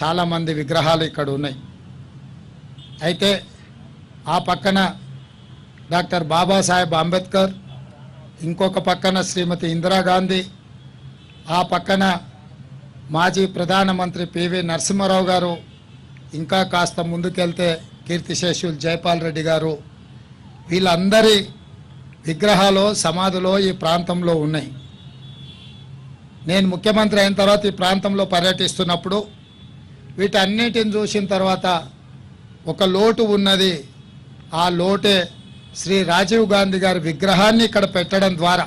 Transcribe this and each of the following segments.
చాలామంది విగ్రహాలు ఇక్కడ ఉన్నాయి. అయితే ఆ పక్కన డాక్టర్ బాబాసాహెబ్ అంబేద్కర్ ఇంకొక పక్కన శ్రీమతి ఇందిరాగాంధీ ఆ పక్కన మాజీ ప్రధానమంత్రి పివి నరసింహారావు గారు ఇంకా కాస్త ముందుకెళ్తే కీర్తిశేషులు జైపాల్ రెడ్డి గారు వీళ్ళందరి విగ్రహాలు సమాధులు ఈ ప్రాంతంలో ఉన్నాయి. నేను ముఖ్యమంత్రి అయిన తర్వాత ఈ ప్రాంతంలో పర్యటిస్తున్నప్పుడు వీటన్నిటిని చూసిన తర్వాత ఒక లోటు ఉన్నది. ఆ లోటే శ్రీ రాజీవ్ గాంధీ గారి విగ్రహాన్ని ఇక్కడ పెట్టడం ద్వారా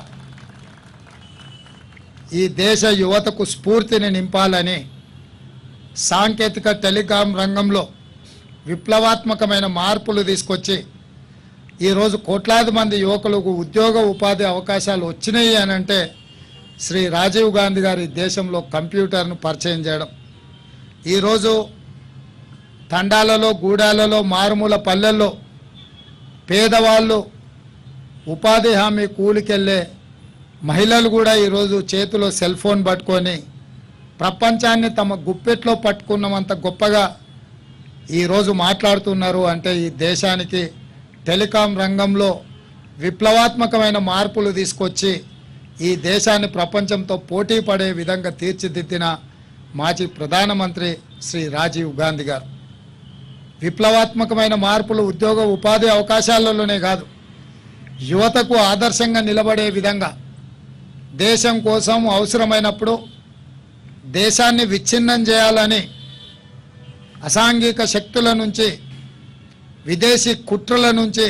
ఈ దేశ యువతకు స్ఫూర్తిని నింపాలని సాంకేతిక టెలికాం రంగంలో విప్లవాత్మకమైన మార్పులు తీసుకొచ్చి ఈరోజు కోట్లాది మంది యువకులకు ఉద్యోగ ఉపాధి అవకాశాలు వచ్చినాయి అని అంటే శ్రీ రాజీవ్ గాంధీ గారి దేశంలో కంప్యూటర్ను పరిచయం చేయడం. ఈరోజు తండాలలో గూడాలలో మారుమూల పల్లెల్లో పేదవాళ్ళు ఉపాధి హామీ కూలికెళ్ళే మహిళలు కూడా ఈరోజు చేతిలో సెల్ ఫోన్ పట్టుకొని ప్రపంచాన్ని తమ గుప్పెట్లో పట్టుకున్నమంత గొప్పగా ఈరోజు మాట్లాడుతున్నారు. అంటే ఈ దేశానికి టెలికాం రంగంలో విప్లవాత్మకమైన మార్పులు తీసుకొచ్చి ఈ దేశాన్ని ప్రపంచంతో పోటీ పడే విధంగా తీర్చిదిద్దిన మాజీ ప్రధానమంత్రి శ్రీ రాజీవ్ గాంధీ గారు. విప్లవాత్మకమైన మార్పులు ఉద్యోగ ఉపాధి అవకాశాలలోనే కాదు యువతకు ఆదర్శంగా నిలబడే విధంగా దేశం కోసం అవసరమైనప్పుడు దేశాన్ని విచ్ఛిన్నం చేయాలని అసాంఘిక శక్తుల నుంచి విదేశీ కుట్రల నుంచి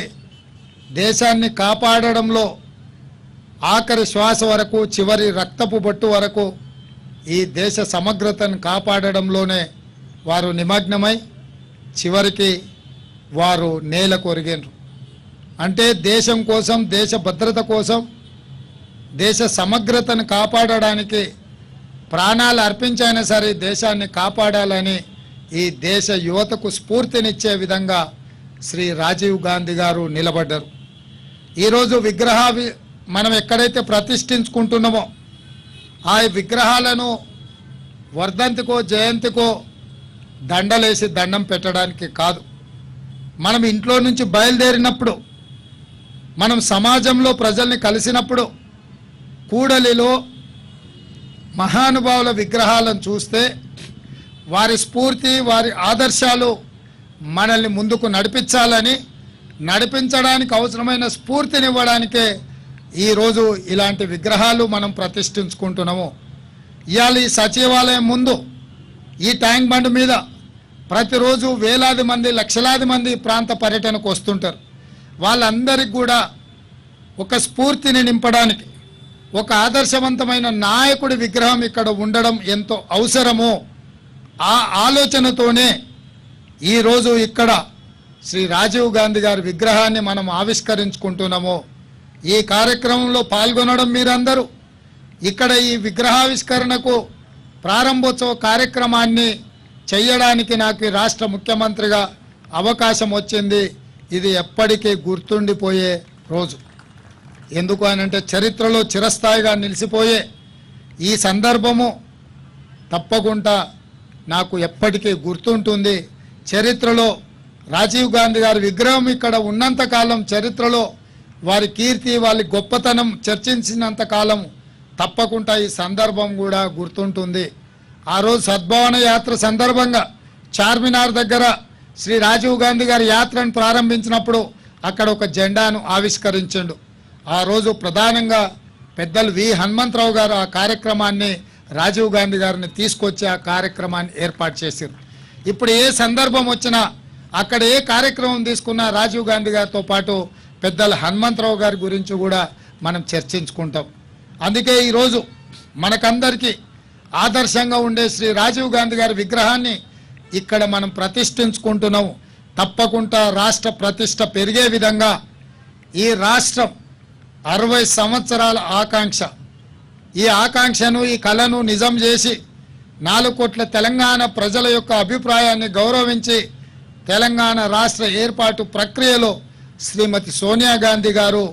దేశాన్ని కాపాడడంలో ఆఖరి శ్వాస వరకు చివరి రక్తపు బొట్టు వరకు ఈ దేశ సమగ్రతను కాపాడడంలోనే వారు నిమగ్నమై చివరికి వారు నేల కొరిగినరు. అంటే దేశం కోసం దేశ భద్రత కోసం దేశ సమగ్రతను కాపాడడానికి ప్రాణాలు అర్పించైనా సరే దేశాన్ని కాపాడాలని ఈ దేశ యువతకు స్ఫూర్తినిచ్చే విధంగా శ్రీ రాజీవ్ గాంధీ గారు నిలబడ్డారు. ఈరోజు విగ్రహ మనం ఎక్కడైతే ప్రతిష్ఠించుకుంటున్నామో ఆ విగ్రహాలను వర్ధంతికో జయంతికో దండలేసి దండం పెట్టడానికి కాదు. మనం ఇంట్లో నుంచి బయలుదేరినప్పుడు మనం సమాజంలో ప్రజల్ని కలిసినప్పుడు కూడలిలో మహానుభావుల విగ్రహాలను చూస్తే వారి స్ఫూర్తి వారి ఆదర్శాలు మనల్ని ముందుకు నడిపించాలని నడిపించడానికి అవసరమైన స్ఫూర్తినివ్వడానికే ఈరోజు ఇలాంటి విగ్రహాలు మనం ప్రతిష్ఠించుకుంటున్నాము. ఇవాళ ఈ సచివాలయం ముందు ఈ ట్యాంక్ బండ్ మీద ప్రతిరోజు వేలాది మంది లక్షలాది మంది ప్రాంత పర్యటనకు వస్తుంటారు. వాళ్ళందరికీ కూడా ఒక స్ఫూర్తిని నింపడానికి ఒక ఆదర్శవంతమైన నాయకుడి విగ్రహం ఇక్కడ ఉండడం ఎంతో అవసరమో. ఆ ఆలోచనతోనే ఈరోజు ఇక్కడ శ్రీ రాజీవ్ గాంధీ గారి విగ్రహాన్ని మనం ఆవిష్కరించుకుంటున్నాము. ఈ కార్యక్రమంలో పాల్గొనడం మీరందరూ. ఇక్కడ ఈ విగ్రహావిష్కరణకు ప్రారంభోత్సవ కార్యక్రమాన్ని చేయడానికి నాకు రాష్ట్ర ముఖ్యమంత్రిగా అవకాశం వచ్చింది. ఇది ఎప్పటికీ గుర్తుండిపోయే రోజు. ఎందుకు అని అంటే చరిత్రలో చిరస్థాయిగా నిలిచిపోయే ఈ సందర్భము తప్పకుండా నాకు ఎప్పటికీ గుర్తుంటుంది. చరిత్రలో రాజీవ్ గాంధీ గారి విగ్రహం ఇక్కడ ఉన్నంతకాలం చరిత్రలో వారి కీర్తి వాళ్ళ గొప్పతనం చర్చించినంత కాలం తప్పకుండా ఈ సందర్భం కూడా గుర్తుంటుంది. ఆ రోజు సద్భావన యాత్ర సందర్భంగా చార్మినార్ దగ్గర శ్రీ రాజీవ్ గాంధీ గారి యాత్రను ప్రారంభించినప్పుడు అక్కడ ఒక జెండాను ఆవిష్కరించండు. ఆ రోజు ప్రధానంగా పెద్దలు వి హనుమంతరావు గారు ఆ కార్యక్రమాన్ని రాజీవ్ గాంధీ గారిని తీసుకొచ్చి ఆ కార్యక్రమాన్ని ఏర్పాటు చేశారు. ఇప్పుడు ఏ సందర్భం వచ్చినా అక్కడ ఏ కార్యక్రమం తీసుకున్నా రాజీవ్ గాంధీ గారితో పాటు పెద్దల హనుమంతరావు గారి గురించి కూడా మనం చర్చించుకుంటాం. అందుకే ఈరోజు మనకందరికీ ఆదర్శంగా ఉండే శ్రీ రాజీవ్ గాంధీ గారి విగ్రహాన్ని ఇక్కడ మనం ప్రతిష్ఠించుకుంటున్నాం. తప్పకుండా రాష్ట్ర ప్రతిష్ట పెరిగే విధంగా ఈ రాష్ట్రం అరవై సంవత్సరాల ఆకాంక్ష. ఈ ఆకాంక్షను ఈ కళను నిజం చేసి నాలుగు కోట్ల తెలంగాణ ప్రజల యొక్క అభిప్రాయాన్ని గౌరవించి తెలంగాణ రాష్ట్ర ఏర్పాటు ప్రక్రియలో శ్రీమతి సోనియా గాంధీ గారు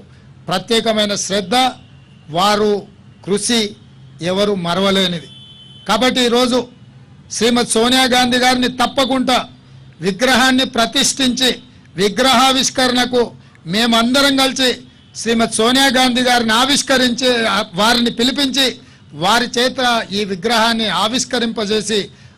ప్రత్యేకమైన శ్రద్ధ వారు కృషి ఎవరు మరవలేనిది. కాబట్టి ఈరోజు శ్రీమతి సోనియా గాంధీ గారిని తప్పకుండా విగ్రహాన్ని ప్రతిష్ఠించి విగ్రహావిష్కరణకు మేమందరం కలిసి శ్రీమతి సోనియా గాంధీ గారిని ఆవిష్కరించి వారిని పిలిపించి వారి చేత ఈ విగ్రహాన్ని ఆవిష్కరింపజేసి